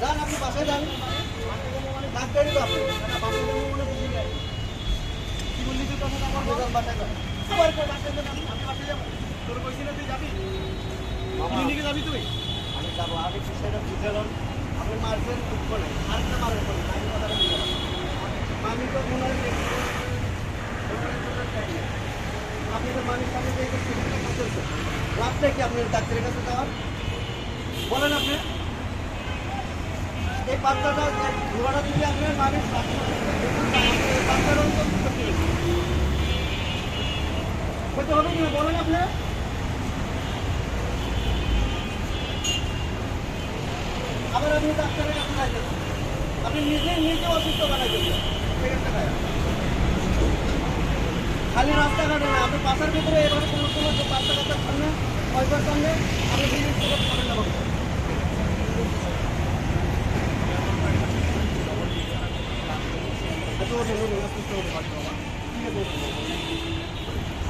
যান আপনি না, বাসায় যাব মানে বুঝি নাই। কি বললি তুই আমার আপনি যান বাসায় যান। আবার কই বাসায় যাবি? আমি বাসায় যাব। তোর কইছি না তুই যাবি? মামা, ক্লিনিকে যাবি তুই? আমি যাব আগে কি সেটা বুঝে লন। আপনি মারছেন দুঃখ নেই আরেকটা মারেন বলেন আমি কথাটা বুঝে লন। আমি তো মনে হয় আপনি তো সামনে করতেছেন লাভটা কি আপনি ডাক্তারের কাছে যাওয়ার বলেন আপনি এই বাচ্চাটা হবে। বলেন আপনি। আবার আপনি ডাক্তারের কাছে যাইতেন আপনি নিজে নিজে অসুস্থ বানাই দেবেন। খালি রাস্তাঘাটে না, আপনি বাসার ভিতরে এভাবে কোনো কোনো সামনে পয়সার সামনে 今日の夜のスクショを出します。